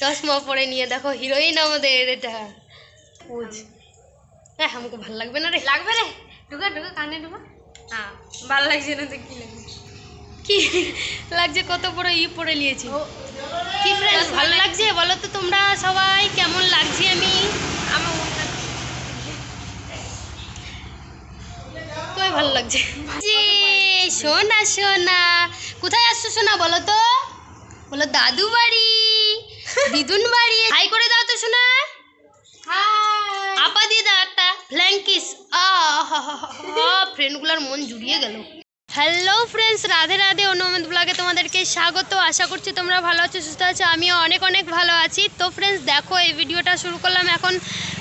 চশমা পরে নিয়ে দেখো হিরোইন আমাদের এটা। বুঝ হ্যাঁ আমাকে ভালো লাগবে না রে। লাগবে রে। ঢুকা ঢুকা কানে ঢুকা। হ্যাঁ। ভালো লাগছে না তো কি লাগবে? কি লাগছে কত বড় ই পরে নিয়েছি। কি ফ্রেন্ডস ভালো লাগছে? বলো তো তোমরা সবাই কেমন লাগছে আমি? খুবই ভালো লাগছে। জি সোনা সোনা। কোথায় আসছো সোনা বলো তো? বলো দাদু বাড়ি দিদুন বাড়ি হাই করে দাও তো শোনা হাই। আপা দিয়ে দাও একটা ফ্ল্যাঙ্কিস আ ফ্রেন্ডগুলোর মন জুড়িয়ে গেল। হ্যালো ফ্রেন্ডস রাধে রাধে অনুমন্ত ব্লগে তোমাদেরকে স্বাগত। আশা করছি তোমরা ভালো আছো সুস্থ আছো। আমিও অনেক অনেক ভালো আছি। তো ফ্রেন্ডস দেখো এই ভিডিওটা শুরু করলাম এখন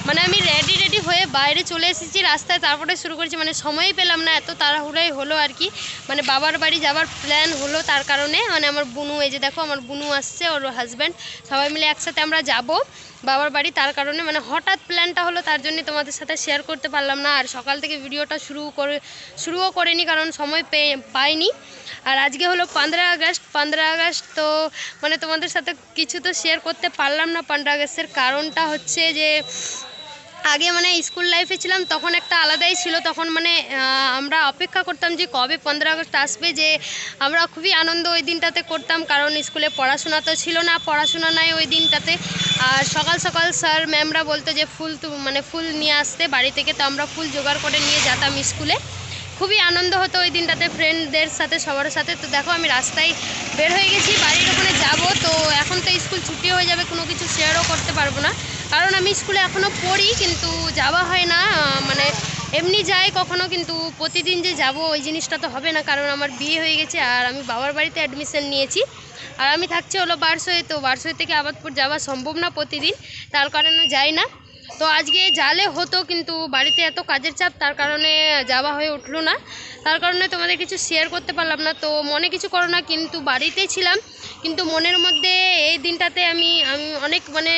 মানে আমি রেডি রেডি হয়ে বাইরে চলে এসেছি, রাস্তায় তারপরে শুরু করেছি মানে সময়ই পেলাম না, এত তাড়াহুড়োই হলো আর কি। মানে বাবার বাড়ি যাওয়ার প্ল্যান হলো তার কারণে মানে আমার বুনু, এই যে দেখো আমার বুনু আসছে, ওর হাজব্যান্ড সবাই মিলে একসাথে আমরা যাব বাবার বাড়ি, তার কারণে মানে হঠাৎ প্ল্যানটা হলো, তার জন্য তোমাদের সাথে শেয়ার করতে পারলাম না, আর সকাল থেকে ভিডিওটা শুরু করে, শুরুও করিনি, কারণ সময় পেয়ে, পাইনি। আর আজকে হলো পনেরো আগস্ট পনেরো আগস্ট তো মানে তোমাদের সাথে কিছু তো শেয়ার করতে পারলাম না পনেরো আগস্টের কারণটা হচ্ছে যে আগে মানে স্কুল লাইফে ছিলাম, তখন একটা আলাদাই ছিল। তখন মানে আমরা অপেক্ষা করতাম যে কবে পনেরো আগস্ট আসবে যে আমরা খুবই আনন্দ ওই দিনটাতে করতাম, কারণ স্কুলে পড়াশোনা তো ছিল না, পড়াশোনা নাই ওই দিনটাতে। আর সকাল সকাল স্যার, ম্যামরা বলতো যে ফুল মানে ফুল নিয়ে আসতে, বাড়ি থেকে তো আমরা ফুল জোগাড় করে নিয়ে যেতাম স্কুলে। খুবই আনন্দ হতো ওই দিনটাতে ফ্রেন্ডদের সাথে, সবার সাথে। তো দেখো, আমি রাস্তায় বের হয়ে গেছি, বাড়ির ওখানে যাব, তো এখন তো স্কুল ছুটি হয়ে যাবে, কোনো কিছু শেয়ারও করতে পারব না। কারণ আমি স্কুলে এখনও পড়ি, কিন্তু যাওয়া হয় না। মানে এমনি যাই কখনো, কিন্তু প্রতিদিন যে যাব ওই জিনিসটা তো হবে না, কারণ আমার বিয়ে হয়ে গেছে আর আমি বাবার বাড়িতে অ্যাডমিশন নিয়েছি। আর আমি থাকছি হলো বারসই তো বারসই থেকে আবাদপুর যাওয়া সম্ভব না প্রতিদিন, তার কারণে যাই না। তো আজকে জালে হতো, কিন্তু বাড়িতে এত কাজের চাপ, তার কারণে যাওয়া হয়ে উঠল না। তার কারণে তোমাদের কিছু শেয়ার করতে পারলাম না, তো মনে কিছু করো না, কিন্তু বাড়িতেই ছিলাম। কিন্তু মনের মধ্যে এই দিনটাতে আমি আমি অনেক মানে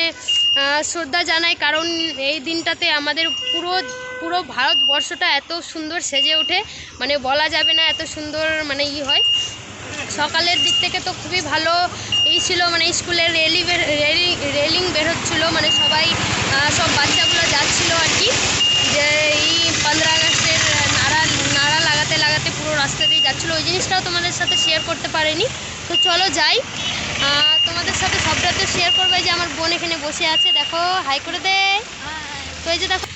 শ্রদ্ধা জানাই, কারণ এই দিনটাতে আমাদের পুরো পুরো ভারতবর্ষটা এত সুন্দর সেজে ওঠে। মানে বলা যাবে না এত সুন্দর মানে ই হয়। সকালের দিক থেকে তো খুবই ভালো এই ছিল মানে স্কুলের রেলি রেলি রেলিং বেরোচ্ছিলো মানে সবাই সব বাচ্চাগুলো যাচ্ছিল আর কি। যে এই পনেরো আগস্টের নাড়া নাড়া লাগাতে লাগাতে পুরো রাস্তা দিয়ে যাচ্ছিল। ওই জিনিসটাও তোমাদের সাথে শেয়ার করতে পারেনি। তো চলো যাই। তোমাদের সাথে সবটা তো শেয়ার করবে যে আমার বোন এখানে বসে আছে দেখো হাই করে দে। তো এই যে দেখো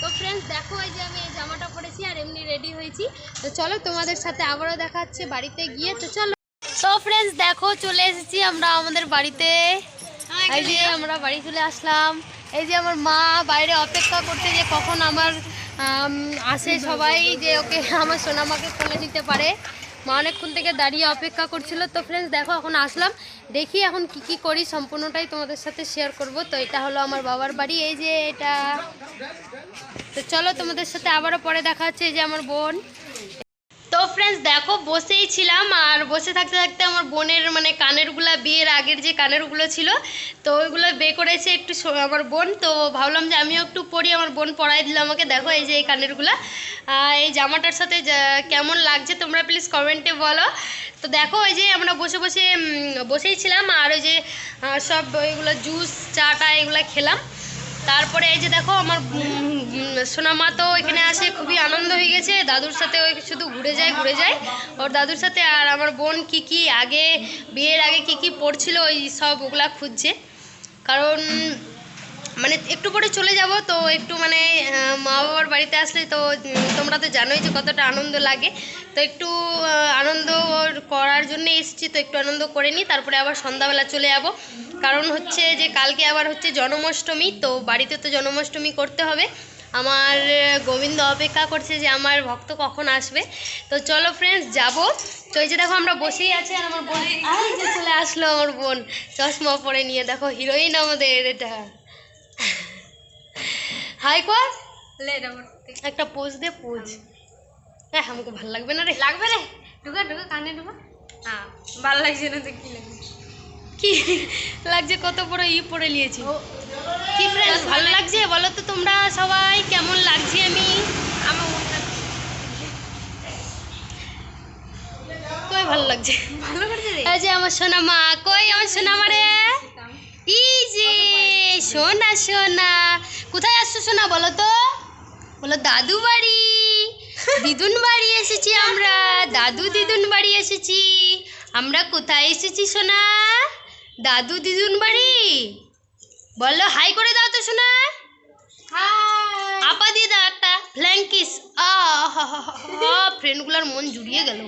তো ফ্রেন্ডস দেখো এই যে আমি এই জামাটা পরেছি আর এমনি রেডি হয়েছি। তো চলো তোমাদের সাথে আবারও দেখা হচ্ছে বাড়িতে গিয়ে। তো চলো। তো ফ্রেন্ডস দেখো চলে এসেছি আমরা আমাদের বাড়িতে। এই যে আমরা বাড়ি চলে আসলাম। এই যে আমার মা বাইরে অপেক্ষা করতে যে কখন আমার আসে সবাই যে ওকে আমার সোনামাকে কোলে নিতে পারে। মা অনেকক্ষণ থেকে দাঁড়িয়ে অপেক্ষা করছিল। তো ফ্রেন্ডস দেখো, এখন আসলাম। দেখি এখন কি কি করি, সম্পূর্ণটাই তোমাদের সাথে শেয়ার করব। তো এটা হলো আমার বাবার বাড়ি, এই যে এটা। তো চলো তোমাদের সাথে আবারও পরে দেখা হচ্ছে, এই যে আমার বোন। ফ্রেন্ডস দেখো, বসেই ছিলাম আর বসে থাকতে থাকতে আমার বোনের মানে কানেরগুলা, বিয়ের আগের যে কানেরগুলো ছিল, তো ওইগুলো বে করেছে একটু আমার বোন। তো ভাবলাম যে আমিও একটু পরি আমার বোন পরাই দিল আমাকে। দেখো, এই যে এই কানেরগুলা। এই জামাটার সাথে কেমন লাগছে তোমরা প্লিজ কমেন্টে বলো। তো দেখো, ওই যে আমরা বসে বসে বসেই ছিলাম আর ওই যে সব ওইগুলো জুস চাটা এগুলো খেলাম। তারপরে এই যে দেখো আমার সোনামা তো এখানে আসে, খুবই আনন্দ হয়ে গেছে। দাদুর সাথে ওই শুধু ঘুরে যায় ঘুরে যায়। ওর দাদুর সাথে আর আমার বোন কি কি আগে, বিয়ের আগে কি কি পড়ছিল, ওই সব ওগুলা খুঁজছে। কারণ মানে একটু পরে চলে যাব, তো একটু মানে মা বাবার বাড়িতে আসলে তো তোমরা তো জানোই যে কতটা আনন্দ লাগে। তো একটু আনন্দ করার জন্য এসেছি, তো একটু আনন্দ করে নিই, তারপরে আবার সন্ধ্যাবেলা চলে যাব। কারণ হচ্ছে যে কালকে আবার হচ্ছে জন্মাষ্টমী, তো বাড়িতে তো জন্মাষ্টমী করতে হবে। আমার গোবিন্দ অপেক্ষা করছে যে আমার ভক্ত কখন আসবে। তো চলো ফ্রেন্ডস যাব। তো এই যে দেখো, আমরা বসেই আছি, আর আমার বোন চলে আসলো আমার বোন। চশমা পরে নিয়ে দেখো, হিরোইন আমাদের, এটা। হাই কর। লে একটা পোজ দে পোজ। হ্যাঁ আমাকে ভালো লাগবে না রে। লাগবে রে। ঢুকা ঢুকা কানে ঢুকা। হ্যাঁ। ভালো লাগছে না তো কি লাগবে কি লাগছে কত বড় ই পরে নিয়েছি। কি ফ্রেন্ডস ভালো লাগছে। বলো তো তোমরা সবাই কেমন লাগছে আমি? আমার কই ভালো লাগছে? ভালো এই যে আমার সোনা মা কই আমার সোনা মা রে? সোনা সোনা কোথায় আসছো সোনা বলো তো বলো দাদু বাড়ি দিদুন বাড়ি এসেছি আমরা দাদু দিদুন বাড়ি এসেছি আমরা কোথায় এসেছি সোনা দাদু দিদুন বাড়ি বলো হাই করে দাও তো সোনা আপা দিয়ে দাও একটা ফ্ল্যাঙ্কিস আ ফ্রেন্ডগুলোর মন জুড়িয়ে গেল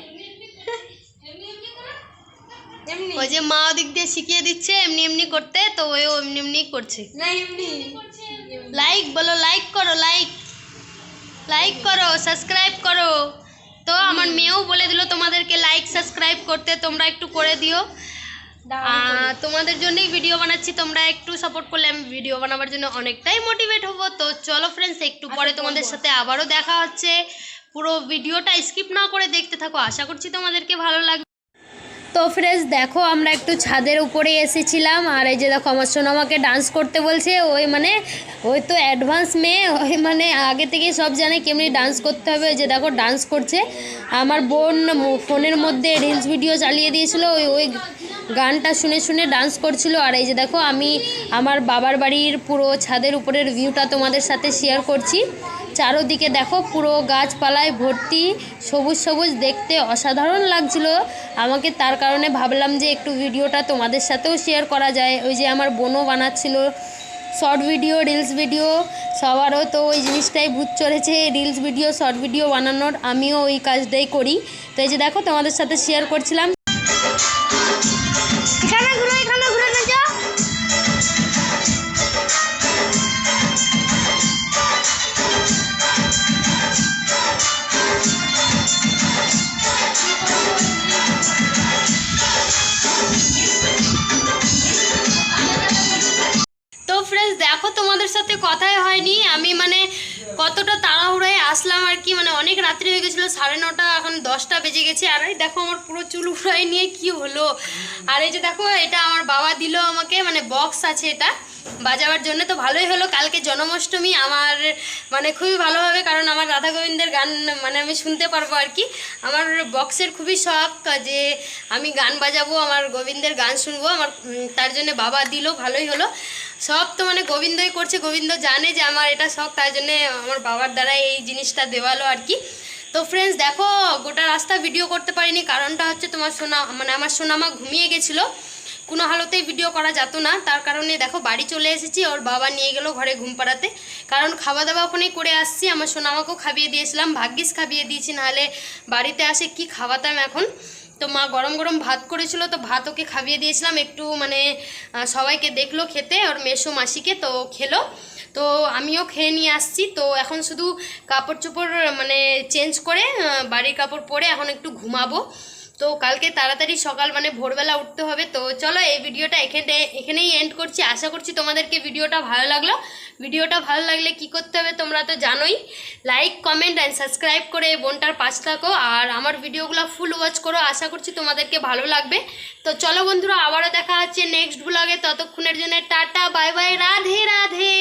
ওই যে মা ওদিক দিয়ে শিখিয়ে দিচ্ছে এমনি এমনি করতে তো ওই এমনি এমনি করছে। লাইক বলো লাইক করো লাইক লাইক করো সাবস্ক্রাইব করো। তো আমার মেয়েও বলে দিল তোমাদেরকে লাইক সাবস্ক্রাইব করতে তোমরা একটু করে দিও। তোমাদের জন্যই ভিডিও বানাচ্ছি তোমরা একটু সাপোর্ট করলে আমি ভিডিও বানাবার জন্য অনেকটাই মোটিভেট হব। তো চলো ফ্রেন্ডস একটু পরে তোমাদের সাথে আবারও দেখা হচ্ছে। পুরো ভিডিওটা স্কিপ না করে দেখতে থাকো। আশা করছি তোমাদেরকে ভালো লাগবে। তো ফ্রেন্ডস দেখো আমরা একটু ছাদের উপরে এসেছিলাম। আর এই যে দেখো, আমার সোনা আমাকে ডান্স করতে বলছে। ওই মানে ওই তো অ্যাডভান্স মেয়ে, ওই মানে আগে থেকে সব জানে কেমনি ডান্স করতে হবে। ওই যে দেখো ডান্স করছে। আমার বোন ফোনের মধ্যে রিলস ভিডিও চালিয়ে দিয়েছিল। ওই ওই গানটা শুনে শুনে ডান্স করছিল। আর এই যে দেখো, আমি আমার বাবার বাড়ির পুরো ছাদের উপরের ভিউটা তোমাদের সাথে শেয়ার করছি। চারোদিকে দেখো পুরো গাছপালায় ভর্তি, সবুজ সবুজ দেখতে অসাধারণ লাগছিল। আমাকে তার কারণে ভাবলাম যে একটু ভিডিওটা তোমাদের সাথেও শেয়ার করা যায়। ওই যে আমার বোনও বানাচ্ছিল শর্ট ভিডিও রিলস ভিডিও সবারও তো ওই জিনিসটাই ভূত চড়েছে রিলস ভিডিও শর্ট ভিডিও বানানোর। আমিও ওই কাজটাই করি। তো এই যে দেখো তোমাদের সাথে শেয়ার করছিলাম। হয়নি। আমি মানে কতটা তাড়াহুড়ায় আসলাম আর কি মানে অনেক রাত্রি হয়ে গেছিল, সাড়ে নটা, এখন দশটা বেজে গেছে। আর এই দেখো আমার পুরো চুল উড়াই নিয়ে কি হলো। আর এই যে দেখো, এটা আমার বাবা দিল আমাকে মানে বক্স আছে এটা। বাজাবার জন্য তো ভালোই হলো। কালকে জন্মাষ্টমী আমার মানে খুবই ভালো হবে কারণ আমার রাধা গোবিন্দের গান মানে আমি শুনতে পারব আর কি। আমার বক্সের খুবই শখ যে আমি গান বাজাবো, আমার গোবিন্দের গান শুনব, আমার তার জন্য বাবা দিল, ভালোই হলো। সব তো মানে গোবিন্দই করছে, গোবিন্দ জানে যে আমার এটা শখ তাই জন্যে আমার বাবার দ্বারা এই জিনিসটা দেওয়ালো আর কি। তো ফ্রেন্ডস দেখো, গোটা রাস্তা ভিডিও করতে পারিনি, কারণটা হচ্ছে তোমার সোনা মানে আমার সোনামা ঘুমিয়ে গেছিল। কোনো হালতেই ভিডিও করা যেত না। তার কারণে দেখো, বাড়ি চলে এসেছি, ওর বাবা নিয়ে গেলো ঘরে ঘুম পাড়াতে। কারণ খাওয়া দাওয়া ওখানেই করে আসছি, আমার সোনামাকেও খাবিয়ে দিয়েছিলাম, ভাগ্যিস খাবিয়ে দিয়েছি, নাহলে বাড়িতে আসে কি খাওয়াতাম এখন? তো মা গরম গরম ভাত করেছিল, তো ভাত ওকে খাবিয়ে দিয়েছিলাম, একটু মানে সবাইকে দেখল খেতে, ওর মেসো মাসিকে তো খেলো। তো আমিও খেয়ে নিয়ে আসছি, তো এখন শুধু কাপড় চোপড় মানে চেঞ্জ করে বাড়ির কাপড় পরে এখন একটু ঘুমাবো। তো কালকে তাড়াতাড়ি সকাল মানে ভোরবেলা উঠতে হবে। তো চলো এই ভিডিওটা এখানে এখানেই এন্ড করছি। আশা করছি তোমাদেরকে ভিডিওটা ভালো লাগল। ভিডিওটা ভালো লাগলে কি করতে হবে তোমরা তো জানোই। লাইক কমেন্ট অ্যান্ড সাবস্ক্রাইব করে বোনটার পাশ থাকো। আর আমার ভিডিওগুলো ফুল ওয়াচ করো। আশা করছি তোমাদেরকে ভালো লাগবে। তো চলো বন্ধুরা, আবারও দেখা হচ্ছে নেক্সট ব্লগে ততক্ষণের জন্য tata bye bye Radhe Radhe.